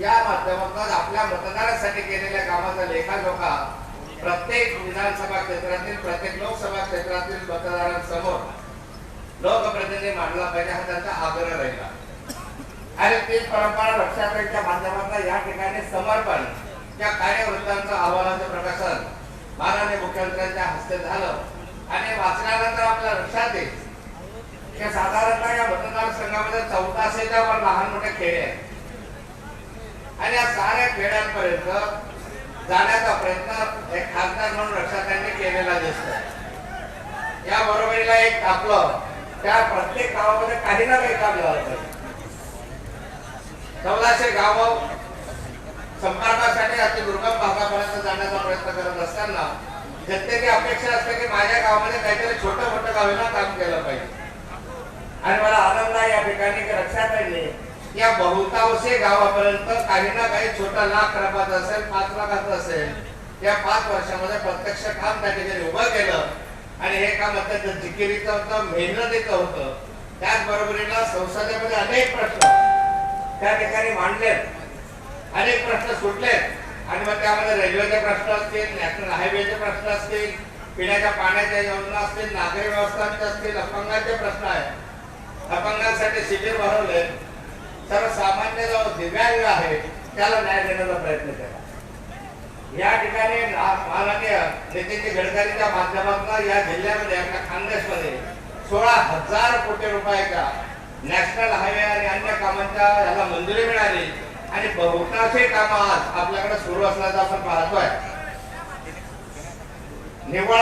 या माध्यमातून आपल्या मतदारासाठी केलेल्या कामाचा लेखाजोखा प्रत्येक विधानसभा क्षेत्रातील प्रत्येक लोकसभा क्षेत्रातील मतदारांसमोर लोकप्रतिनिधी मांडला पाहिजे हा त्यांचा आग्रह राहिला. आणि ती परंपरा रक्षाताईच्या माध्यमातून या ठिकाणी समर्पण या कार्यवृत्तांचं अहवालाचं प्रकाशन माननीय मुख्यमंत्र्यांच्या हस्ते झालं. आणि वाचल्यानंतर आपल्या लक्षात येईल साधारणतः या मतदारसंघामध्ये चौदाशेच्या वर लहान मोठे खेडे आहेत. आणि या साऱ्या खेड्यांपर्यंत जाण्याचा प्रयत्न एक खासदार म्हणून रक्षाताईंनी केलेला दिसतो या बरोबरीला एक आपलं त्या प्रत्येक गावामध्ये काही ना काही काम झालं पाहिजे. चौदाशे गाव संपर्कासाठी अति दुर्गम भागापर्यंत जाण्याचा प्रयत्न करत असताना प्रत्येकी अपेक्षा असते की माझ्या गावामध्ये काहीतरी छोटं मोठं गावीला काम केलं पाहिजे. आणि मला आनंद आहे या ठिकाणी की लक्षात या बहुतांशी गावापर्यंत काही ना काही छोटा लाख रपात असेल पाच लाखाचं असेल. या पाच वर्षामध्ये प्रत्यक्ष काम त्या ठिकाणी उभं केलं. आणि हे काम अत्यंत जिकिरीचं होतं मेहनतीचं होतं. त्याचबरोबरीला संसदेमध्ये अनेक प्रश्न त्या ठिकाणी मांडलेत. अनेक प्रश्न सुटलेत. आणि मग त्यामध्ये रेल्वेचे प्रश्न असतील नॅशनल हायवेचे प्रश्न असतील पिण्याच्या पाण्याच्या योजना असतील नागरी व्यवस्थांचे असतील अपंगांचे प्रश्न आहेत. अपंगांसाठी शिबिर भरवले सर्वसामान्य जो दिव्यांग आहे त्याला न्याय देण्याचा प्रयत्न केला. या ठिकाणी माननीय नितीन गडकरीच्या माध्यमातून या जिल्ह्यामध्ये आपल्या खानदेशमध्ये सोळा हजार कोटी रुपयाच्या नॅशनल हायवे आणि अन्य कामांच्या याला मंजुरी मिळाली आणि बहुतांशी कामं आज आपल्याकडे सुरू असल्याचं आपण पाहतोय. निव्वळ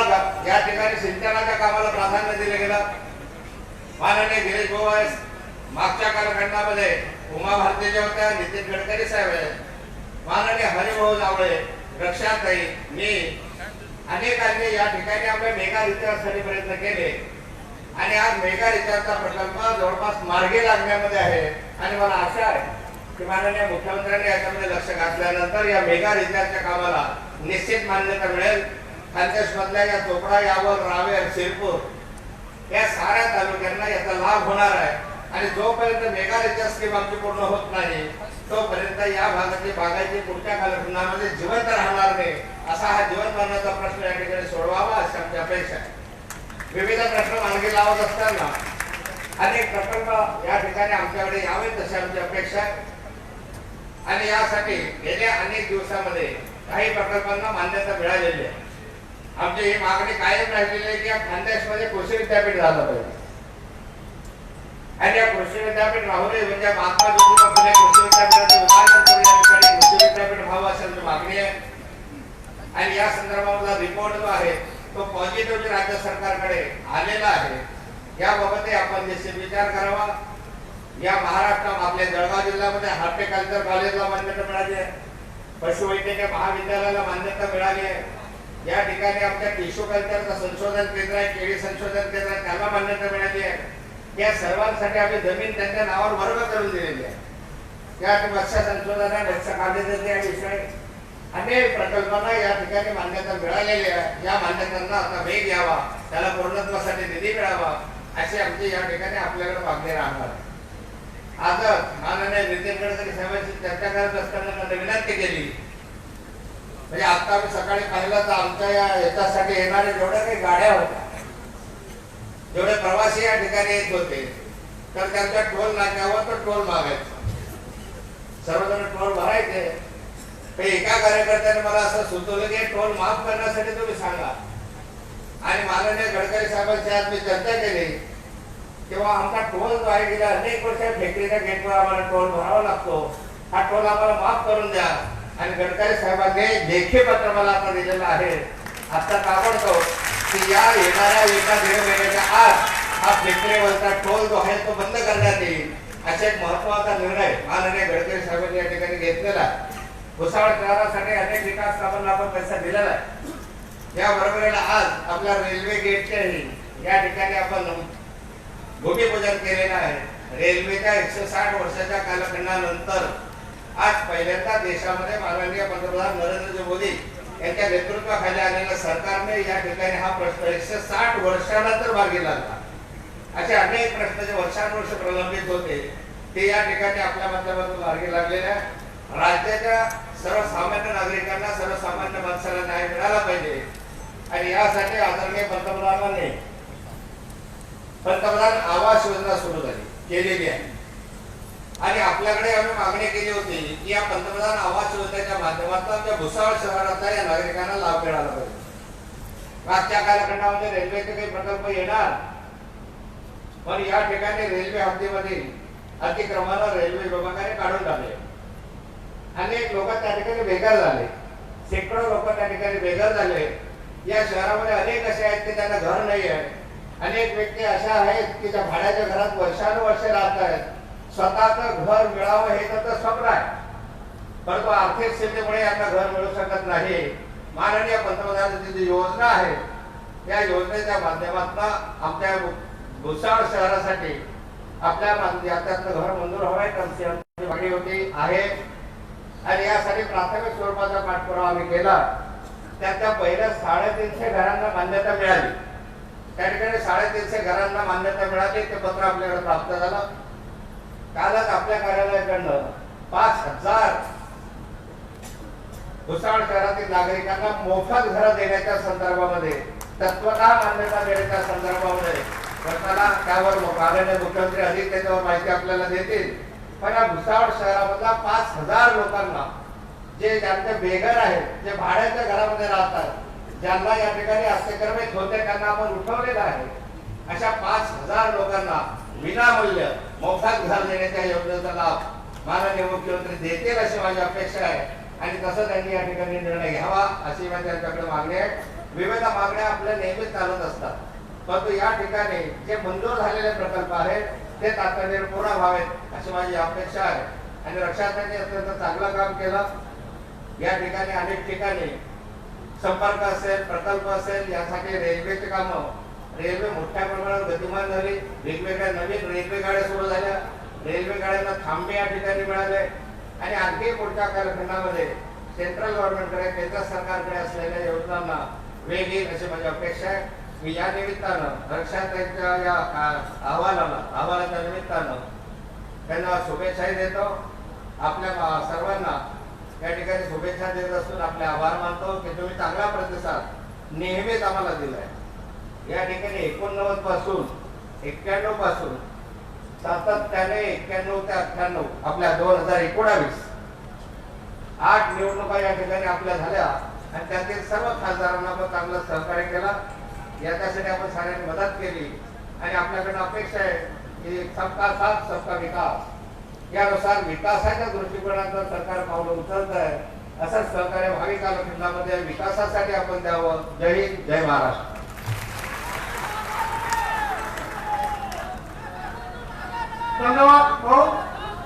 या ठिकाणी सिंचनाच्या कामाला प्राधान्य दिले गेलं. माननीय गिरीश भाऊ मागच्या कालखंडामध्ये उमा भारतीच्या होत्या नितीन गडकरी साहेब आहेत. माननीय हरिभाऊ जावळे रक्षाताई मी अनेकांनी या ठिकाणी आपल्या मेगा रिचार्जसाठी प्रयत्न केले. आणि आज मेगा रिचार्जचा प्रकल्प जवळपास मार्गी लागण्यामध्ये आहे. आणि मला आशा आहे की माननीय मुख्यमंत्र्यांनी याच्यामध्ये लक्ष घातल्यानंतर या मेगा रिचार्जच्या कामाला निश्चित मान्यता मिळेल. खानदेशमधल्या या चोपडा यावर रावेर शिरपूर या साऱ्या तालुक्यांना याचा लाभ होणार आहे. आणि जोपर्यंत मेगा स्कीम आमची पूर्ण होत नाही तोपर्यंत या भागातली बागायती पुढच्या कालखंडामध्ये जिवंत राहणार नाही असा हा जीवन मरणाचा प्रश्न या ठिकाणी सोडवावा अशी आमची अपेक्षा आहे. विविध प्रश्न मार्गी लावत असताना अनेक प्रकल्प या ठिकाणी आमच्याकडे यावेत अशी आमची अपेक्षा आहे. आणि यासाठी गेल्या अनेक दिवसामध्ये काही प्रकल्पांना मान्यता मिळालेली आहे. आमची ही मागणी कायम राहिलेली आहे की या खानदेशमध्ये कृषी विद्यापीठ झालं पाहिजे. आणि या कृषी विद्यापीठ राहू म्हणजे महात्मा ज्योतिबा फुले कृषी विद्यापीठाचे रूपांतर करून या ठिकाणी कृषी विद्यापीठ व्हावं अशी आमची मागणी आहे. आणि या संदर्भातला रिपोर्ट जो आहे तो पॉझिटिव्ह राज्य सरकारकडे आलेला आहे याबाबतही आपण निश्चित विचार करावा. या महाराष्ट्रात आपल्या जळगाव जिल्ह्यामध्ये हॉर्टिकल्चर कॉलेजला मान्यता मिळाली आहे. पशुवैद्यकीय महाविद्यालयाला मान्यता मिळाली आहे. या ठिकाणी आमच्या टिश्यू कल्चरचं संशोधन केंद्र आहे केळी संशोधन केंद्र आहे त्याला मान्यता मिळाली या सर्वांसाठी आम्ही जमीन त्यांच्या नावावर वर्ग करून दिलेली आहे. या मत्स्य संशोधन मत्स्य काढण्याचे या विषय अनेक प्रकल्पांना या ठिकाणी मान्यता मिळालेली आहे. या मान्यतांना आता वेग यावा. त्याला पूर्णत्वासाठी निधी मिळावा अशी आमची या ठिकाणी आपल्याकडे मागणी राहणार. आज माननीय नितीन गडकरी साहेबांशी चर्चा करत असताना त्यांना विनंती केली. म्हणजे आता आम्ही सकाळी पाहिलं तर आमच्या या याच्यासाठी येणारे जेवढ्या काही गाड्या होत्या. जेवढे प्रवासी या ठिकाणी येत होते तर त्यांच्या टोल नाक्यावर तर टोल मागायचा. सर्वजण टोल भरायचे. तर एका कार्यकर्त्याने मला असं सुचवलं की टोल माफ करण्यासाठी तुम्ही सांगा. आणि माननीय गडकरी साहेबांची आज मी चर्चा केली तेव्हा आमचा टोल जो आहे गेल्या अनेक वर्ष फेकरीच्या गेटवर आम्हाला टोल भरावा लागतो. हा टोल आम्हाला माफ करून द्या. आणि गडकरी साहेबांनी लेखी पत्र मला आता दिलेलं आहे. आता ताबडतोब की या येणाऱ्या एका दीड महिन्याच्या आत हा फेकरेवरचा टोल जो आहे तो बंद करण्यात येईल असा एक महत्त्वाचा निर्णय माननीय गडकरी साहेबांनी या ठिकाणी घेतलेला भुसावळ शहरासाठी अनेक विकास कामांना आपण पैसा दिलेला आहे. या बरोबरीला आज आपल्या रेल्वे गेटच्याही या ठिकाणी आपण भूमिपूजन केलेलं आहे. रेल्वेच्या एकशे साठ वर्षाच्या कालखंडानंतर आज पहिल्यांदा देशामध्ये माननीय पंतप्रधान नरेंद्र मोदी यांच्या नेतृत्वाखाली आलेल्या सरकारने या ठिकाणी हा प्रश्न एकशे साठ वर्षानंतर मार्गी लागला असे अनेक प्रश्न जे वर्षानुवर्ष प्रलंबित होते ते या ठिकाणी आपल्या माध्यमातून मार्गी लागलेल्या. राज्याच्या सर्वसामान्य नागरिकांना सर्वसामान्य माणसाला न्याय मिळाला पाहिजे. आणि यासाठी आदरणीय पंतप्रधानांनी पंतप्रधान आवास योजना सुरू झाली केलेली आहे. आणि आपल्याकडे आम्ही मागणी केली होती की या पंतप्रधान आवास योजनेच्या माध्यमातून आमच्या भुसावळ शहरातल्या या नागरिकांना लाभ मिळाला पाहिजे. मागच्या कालखंडामध्ये रेल्वेचे काही प्रकल्प येणार. पण या ठिकाणी रेल्वे हद्दीमध्ये अतिक्रमण रेल्वे विभागाने काढून टाकले. अनेक लोक त्या ठिकाणी बेकार झाले. शेकडो लोक त्या ठिकाणी बेघर झाले. या शहरामध्ये अनेक असे आहेत की त्यांना घर नाही आहे अनेक व्यक्ती अशा आहेत की ज्या भाड्याच्या घरात वर्षानुवर्षे राहत आहेत. स्वतःचं घर मिळावं हे तर स्वप्न आहे. परंतु आर्थिक स्थितीमुळे यांना घर मिळू शकत नाही. माननीय पंतप्रधानांची जी योजना आहे त्या योजनेच्या माध्यमातून आमच्या भुसाळ शहरासाठी आपल्या मा- घर मंजूर हवंय टर्मची मागणी होती आहे. आणि यासाठी प्राथमिक स्वरूपाचा पाठपुरावा आम्ही केला. त्याच्या पहिल्या साडेतीनशे घरांना मान्यता मिळाली. त्या ठिकाणी साडेतीनशे घरांना मान्यता मिळाली. ते पत्र आपल्याकडे प्राप्त झालं. कालच आपल्या कार्यालयाकडनं पाच हजार भुसावळ शहरातील नागरिकांना मोफत घरं देण्याच्या संदर्भामध्ये तत्वता मान्यता देण्याच्या संदर्भामध्ये प्रश्नाला त्यावर माननीय मुख्यमंत्री अधिक त्याच्यावर माहिती आपल्याला देतील. पण या भुसावळ शहरामधला पाच हजार लोकांना जे ज्यांचे बेघर आहेत जे भाड्याच्या घरामध्ये राहतात ज्यांना या ठिकाणी अत्यक्रमित होते त्यांना आपण उठवलेलं आहे. अशा पाच हजार लोकांना विनामूल्य मोफत घर देण्याच्या योजनेचा लाभ माननीय मुख्यमंत्री देतील अशी माझी अपेक्षा आहे. आणि तसं त्यांनी या ठिकाणी निर्णय घ्यावा अशी माझी त्यांच्याकडे मागणी आहे. विविध मागण्या आपल्या नेहमीच चालत असतात. परंतु या ठिकाणी जे मंजूर झालेले प्रकल्प आहेत ते तातडीने पूर्ण व्हावेत अशी माझी अपेक्षा आहे. आणि रक्षातांनी अत्यंत चांगलं काम केलं. या ठिकाणी अनेक ठिकाणी संपर्क असेल प्रकल्प असेल यासाठी रेल्वेचे कामं रेल्वे मोठ्या प्रमाणात गतिमान झाली. वेगवेगळ्या नवीन रेल्वे गाड्या सुरू झाल्या. रेल्वे गाड्यांना थांबे या ठिकाणी मिळाले. आणि आणखी पुढच्या कालखंडामध्ये सेंट्रल गव्हर्नमेंटकडे केंद्र सरकारकडे असलेल्या योजनांना वेग येईल अशी माझी अपेक्षा आहे. मी या निमित्तानं रक्षाताईच्या या अहवालाला अहवालाच्या निमित्तानं त्यांना शुभेच्छाही देतो. आपल्या सर्वांना या ठिकाणी शुभेच्छा देत असून आपले आभार मानतो की तुम्ही चांगला प्रतिसाद नेहमीच आम्हाला दिलाय. या ठिकाणी एकोणनव्वदपासून एक्क्याण्णवपासून सातत्याने एक्क्याण्णव ते अठ्ठ्याण्णव आपल्या दोन हजार एकोणावीस. आठ निवडणुका या ठिकाणी आपल्या झाल्या आणि त्यातील सर्व खासदारांना आपण चांगलं सहकार्य केला. याच्यासाठी आपण साऱ्यांनी मदत केली. आणि आपल्याकडे अपेक्षा आहे की सबका साथ सबका विकास. यानुसार विकासाच्या दृष्टिकोनातून सरकार पावलं उचलत आहे. असंच सहकार्य भावी कालखंडामध्ये विकासासाठी आपण द्यावं. जय हिंद जय महाराष्ट्र. धन्यवाद भाऊ.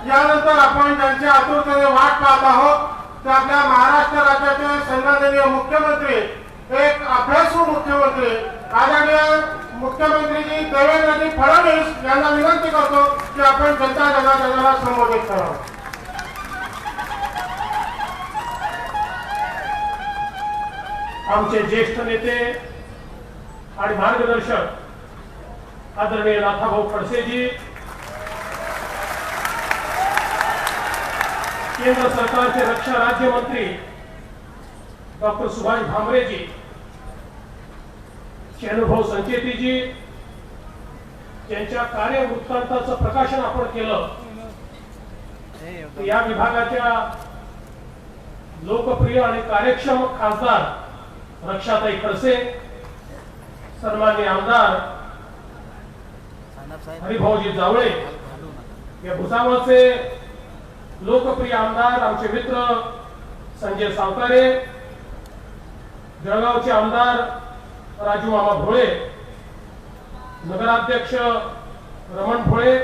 यानंतर आपण ज्यांच्या आतुरतेने वाट पाहत आहोत. ते आपल्या महाराष्ट्र राज्याचे सन्माननीय मुख्यमंत्री एक अभ्यासू मुख्यमंत्री आदरणीय मुख्यमंत्रीजी देवेंद्रजी फडणवीस यांना विनंती करतो की आपण जनता जनार्दनाला संबोधित करावं आमचे ज्येष्ठ नेते आणि मार्गदर्शक आदरणीय नाथाभाऊ खडसेजी केंद्र सरकारचे रक्षा राज्यमंत्री डॉक्टर सुभाष भामरेजी चेनुभाऊ संचेतीजी ज्यांच्या कार्यवृत्तांताचं प्रकाशन आपण केलं. या विभागाच्या लोकप्रिय आणि कार्यक्षम खासदार रक्षाताई खडसे सन्मान्य आमदार हरिभाऊजी जावळे या भुसावळचे लोकप्रिय आमदार आमचे मित्र संजय सावकारे जळगावचे आमदार राजू मामा भोळे नगराध्यक्ष रमण भोळे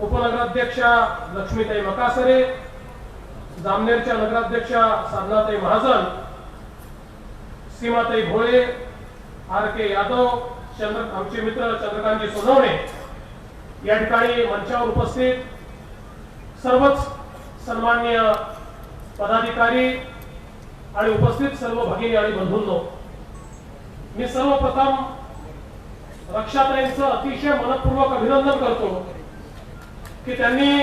उपनगराध्यक्षा लक्ष्मीताई मकासरे जामनेरच्या नगराध्यक्षा साधनाताई महाजन सीमाताई भोळे आर के यादव चंद्र आमचे मित्र चंद्रकांतजी सोनवणे. या ठिकाणी मंचावर उपस्थित सर्वच सन्मान्य पदाधिकारी आणि उपस्थित सर्व भगिनी आणि बंधूंनो मी सर्वप्रथम रक्षाताईंचं अतिशय मनपूर्वक अभिनंदन करतो की त्यांनी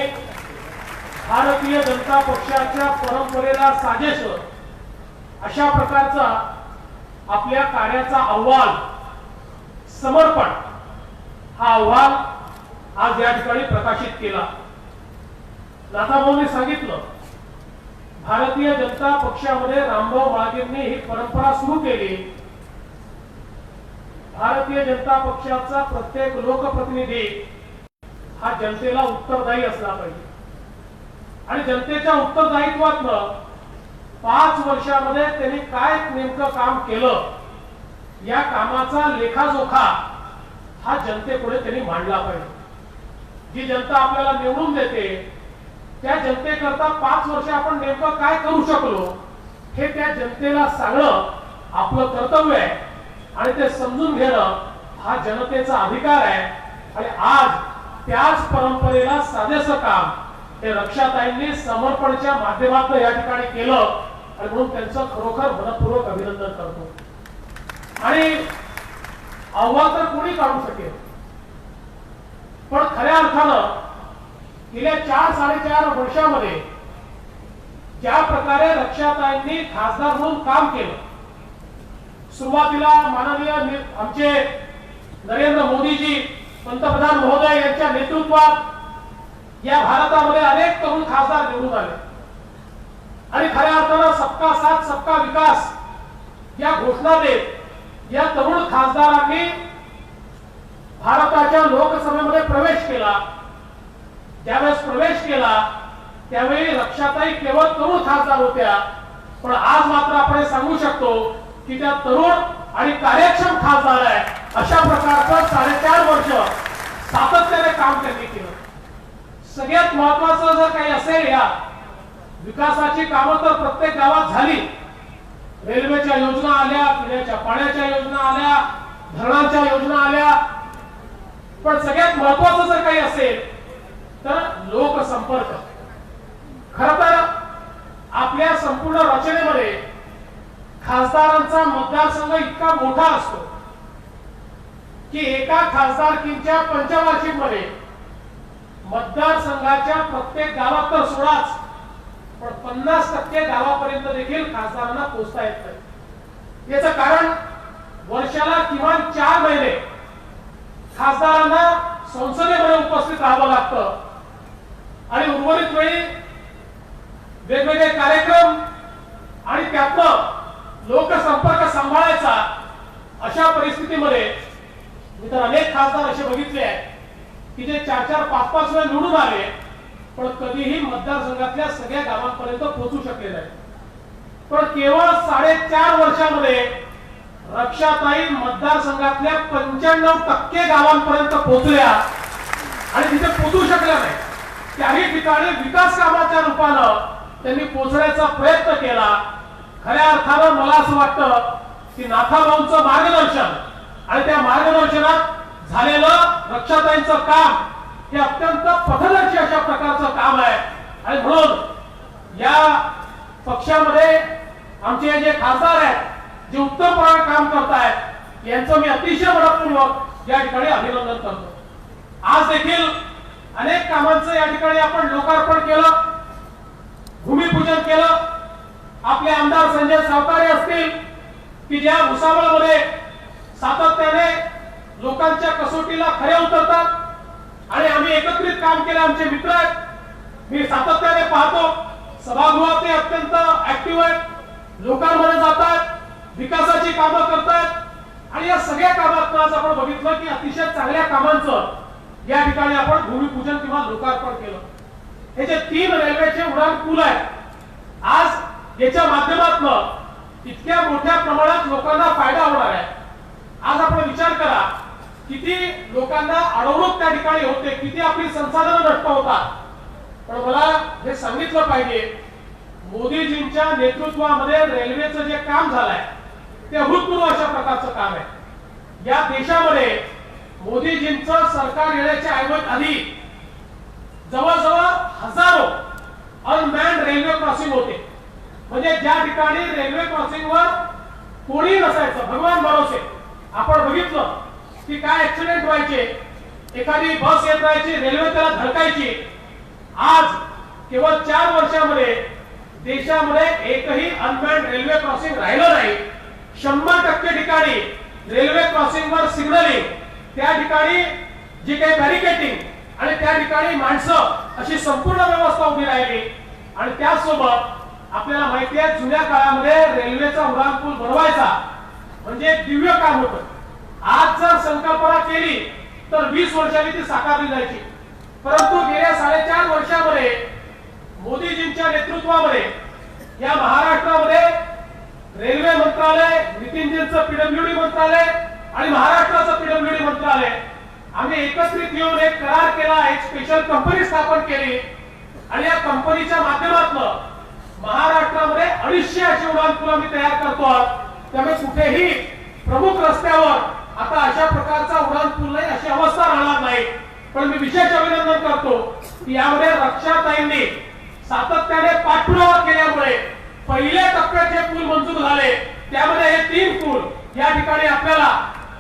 भारतीय जनता पक्षाच्या परंपरेला साजेस अशा प्रकारचा आपल्या कार्याचा अहवाल समर्पण हा अहवाल आज या ठिकाणी प्रकाशित केला. नाथाभाऊने सांगितलं भारतीय जनता पक्षामध्ये रामभाऊ म्हाळगेंनी ही परंपरा सुरू केली. भारतीय जनता पक्षाचा प्रत्येक लोकप्रतिनिधी हा जनतेला उत्तरदायी असला पाहिजे. आणि जनतेच्या उत्तरदायित्वातनं पाच वर्षामध्ये त्यांनी काय नेमकं काम केलं या कामाचा लेखाजोखा हा जनतेपुढे त्यांनी मांडला पाहिजे. जी जनता आपल्याला निवडून देते त्या जनतेकरता पाच वर्ष आपण नेमकं काय करू शकलो हे त्या जनतेला सांगणं आपलं कर्तव्य आहे. आणि ते समजून घेणं हा जनतेचा अधिकार आहे. आणि आज त्याच परंपरेला साजेसं काम हे रक्षाताईंनी समर्पणच्या माध्यमातून या ठिकाणी केलं. आणि म्हणून त्यांचं खरोखर मनपूर्वक अभिनंदन करतो. आणि अहवाल तर कोणी काढू शकेल. पण खऱ्या अर्थानं गेल्या चार साडेचार वर्षामध्ये ज्या प्रकारे रक्षाताईंनी खासदार म्हणून काम केलं सुरुवातीला माननीय आमचे नरेंद्र मोदीजी पंतप्रधान महोदय यांच्या नेतृत्वात या भारतामध्ये अनेक तरुण खासदार निवडून आले. आणि खऱ्या अर्थानं सबका साथ सबका विकास या घोषणा देत या तरुण खासदारांनी भारताच्या लोकसभेमध्ये प्रवेश केला. ज्यावेळेस प्रवेश केला त्यावेळी रक्षाताई केवळ तरुण खासदार होत्या. पण आज मात्र आपण सांगू शकतो की त्या तरुण आणि कार्यक्षम खासदार आहे. अशा प्रकारचं साडेचार वर्ष सातत्याने काम त्यांनी केलं. सगळ्यात महत्वाचं जर काही असेल या विकासाची कामं तर प्रत्येक गावात झाली. रेल्वेच्या योजना आल्या पिण्याच्या पाण्याच्या योजना आल्या धरणांच्या योजना आल्या. पण सगळ्यात महत्वाचं जर काही असेल तर लोकसंपर्क. खर तर आपल्या संपूर्ण रचनेमध्ये खासदारांचा मतदारसंघ इतका मोठा असतो की एका खासदारकींच्या पंचवार्षिकमध्ये मतदारसंघाच्या प्रत्येक गावात तर सोडाच पण पन्नास टक्के गावापर्यंत देखील खासदारांना पोहोचता येत नाही. याचं कारण वर्षाला किमान चार महिने खासदारांना संसदेमध्ये उपस्थित राहावं लागतं. आणि उर्वरित वेळी वेगवेगळे कार्यक्रम आणि त्यातनं लोकसंपर्क सांभाळायचा अशा परिस्थितीमध्ये मी तर अनेक खासदार असे बघितले आहेत की जे चार चार पाच पाच वेळा निवडून आले पण कधीही मतदारसंघातल्या सगळ्या गावांपर्यंत पोहोचू शकले नाही पण केवळ साडेचार वर्षामध्ये रक्षाताई मतदारसंघातल्या पंच्याण्णव टक्के गावांपर्यंत पोहोचल्या आणि तिथे पोहोचू शकल्या नाही त्याही ठिकाणी विकास कामाच्या रूपानं त्यांनी पोचण्याचा प्रयत्न केला. खऱ्या अर्थानं मला असं वाटतं की नाथाभाऊंचं मार्गदर्शन आणि त्या मार्गदर्शनात झालेलं रक्षाताईंचं काम हे अत्यंत पथदर्शी अशा प्रकारचं काम आहे. आणि म्हणून या पक्षामध्ये आमचे जे खासदार आहेत जे उत्तमपणे काम करतायत यांचं मी अतिशय मनपूर्वक या ठिकाणी अभिनंदन करतो. आज देखील अनेक कामांचं या ठिकाणी आपण लोकार्पण केलं भूमिपूजन केलं. आपले आमदार संजय सावकारे असतील की ज्या भुसावळमध्ये सातत्याने लोकांच्या कसोटीला खरे उतरतात आणि आम्ही एकत्रित काम केलं आमचे मित्र आहेत. मी सातत्याने पाहतो सभागृहात ते अत्यंत ऍक्टिव्ह आहेत लोकांमध्ये जातात विकासाची कामं करतात आणि या सगळ्या कामात आज आपण बघितलं की अतिशय चांगल्या कामांचं या ठिकाणी आपण भूमिपूजन किंवा लोकार्पण केलं. हे जे तीन रेल्वेचे उडान पूल आहेत आज याच्या माध्यमातून इतक्या मोठ्या प्रमाणात लोकांना फायदा होणार आहे. आज आपण विचार करा किती लोकांना अडवणूक त्या ठिकाणी होते किती आपली संसाधनं नष्ट होतात. पण मला हे सांगितलं पाहिजे मोदीजींच्या नेतृत्वामध्ये रेल्वेचं जे काम झालंय ते अभूतपूर्व अशा प्रकारचं काम आहे. या देशामध्ये मोदीजींचं सरकार येण्याच्या ऐवज आधी. जवळजवळ हजारो अनमॅन रेल्वे क्रॉसिंग होते. म्हणजे ज्या ठिकाणी रेल्वे क्रॉसिंगवर कोणी नसायचं भगवान भरोसे. आपण बघितलं की काय ऍक्सिडेंट व्हायचे. एखादी बस येत राहायची रेल्वे त्याला धडकायची. आज केवळ चार वर्षामध्ये देशामध्ये एकही अनमॅन्ड रेल्वे क्रॉसिंग राहिलं नाही. शंभर टक्के ठिकाणी रेल्वे क्रॉसिंग वर सिग्नलिंग त्या ठिकाणी जी काही बॅरिकेटिंग आणि त्या ठिकाणी माणसं अशी संपूर्ण व्यवस्था उभी राहिली. आणि त्याचसोबत आपल्याला माहिती आहे जुन्या काळामध्ये रेल्वेचा उडान पूल बनवायचा म्हणजे दिव्य काम होतं. आज जर संकल्पना केली तर वीस वर्षांनी ती साकारली जायची. परंतु गेल्या साडेचार वर्षामध्ये मोदीजींच्या नेतृत्वामध्ये या महाराष्ट्रामध्ये रेल्वे मंत्रालय नितीनजींचं पीडब्ल्यूडी मंत्रालय आणि महाराष्ट्राचं पीडब्ल्यूडी मंत्रालय आम्ही एकत्रित येऊन एक करार केला एक स्पेशल कंपनी स्थापन केली. आणि या कंपनीच्या माध्यमातून महाराष्ट्रामध्ये अडीचशे अशी उडान पूल आम्ही तयार करतो त्यामुळे कुठेही प्रमुख रस्त्यावर आता अशा प्रकारचा उडान पूल नाही अशी अवस्था राहणार नाही. पण मी विशेष अभिनंदन करतो की यामध्ये रक्षाताईंनी सातत्याने पाठपुरावा केल्यामुळे पहिल्या टप्प्यात जे पूल मंजूर झाले त्यामध्ये हे तीन पूल या ठिकाणी आपल्याला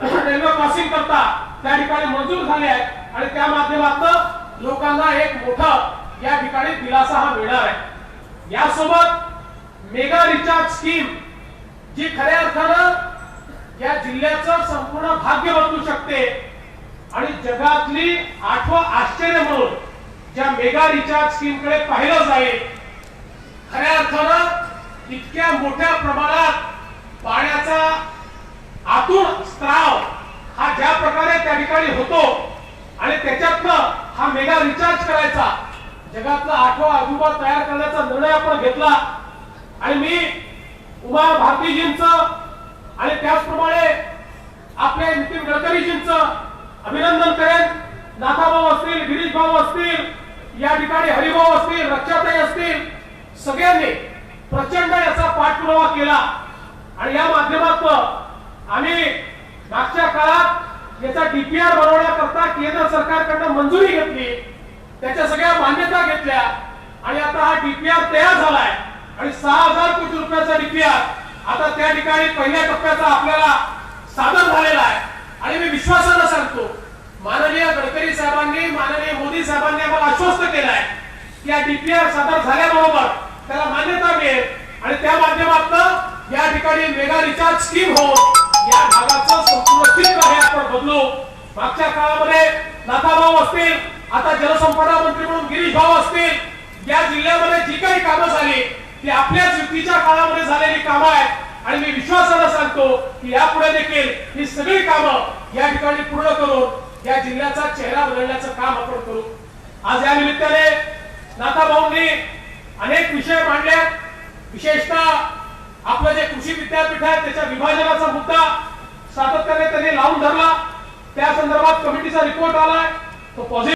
रेल्वे क्रॉसिंग करता त्या ठिकाणी मंजूर झाले आहेत. आणि त्या माध्यमातून लोकांना एक मोठा या ठिकाणी दिलासा हा मिळणार आहे. यासोबत मेगा रिचार्ज स्कीम जी खऱ्या अर्थानं या जिल्ह्याचं संपूर्ण भाग्य बदलू शकते. आणि जगातली आठवं आश्चर्य म्हणून ज्या मेगा रिचार्ज स्कीमकडे पाहिलं जाईल खऱ्या अर्थानं इतक्या मोठ्या प्रमाणात पाण्याचा आतून स्त्राव हा ज्या प्रकारे त्या ठिकाणी होतो आणि त्याच्यातनं हा मेगा रिचार्ज करायचा. जगातला आठवा अजूबा तयार करण्याचा निर्णय आपण घेतला. आणि मी उमा भारतीजींचं आणि त्याचप्रमाणे आपले नितीन गडकरीजींच अभिनंदन करेन. नाथाभाऊ असतील गिरीश भाऊ असतील या ठिकाणी हरिभाऊ असतील रक्षाताई असतील सगळ्यांनी प्रचंड याचा पाठपुरावा केला. आणि या माध्यमातून आणि मागच्या काळात याचा डीपीआर बनवण्याकरता केंद्र सरकारकडनं मंजुरी घेतली. त्याच्या सगळ्या मान्यता घेतल्या. आणि आता हा डीपीआर तयार झालाय. आणि सहा हजार कोटी रुपयाचा डीपीआर आता त्या ठिकाणी पहिल्या टप्प्याचा आपल्याला सादर झालेला आहे. आणि मी विश्वासानं सांगतो माननीय गडकरी साहेबांनी माननीय मोदी साहेबांनी आम्हाला आश्वस्त केलाय की या डीपीआर सादर झाल्याबरोबर त्याला मान्यता मिळेल. आणि त्या माध्यमातून या ठिकाणी मेगा रिचार्ज स्कीम होऊन या भागाचं संपूर्ण चित्र आपण बदलू. मागच्या काळामध्ये नाथाभाऊ असतील आता जलसंपदा मंत्री म्हणून गिरीश भाऊ असतील या जिल्ह्यामध्ये जी काही कामं झाली ती आपल्याच युतीच्या काळामध्ये झालेली कामं आहेत. आणि मी विश्वासानं सांगतो की यापुढे देखील ही सगळी कामं या ठिकाणी पूर्ण करून या जिल्ह्याचा चेहरा बदलण्याचं काम आपण करू. आज या निमित्ताने नाथाभाऊंनी अनेक विषय मांडले. विशेषतः आपलं जे कृषी विद्यापीठ आहे त्याच्या विभाजनाचा मुद्दा सातत्याने त्यांनी लावून धरला. त्या संदर्भात कमिटीचा रिपोर्ट आलाय. तो पॉझिटिव्ह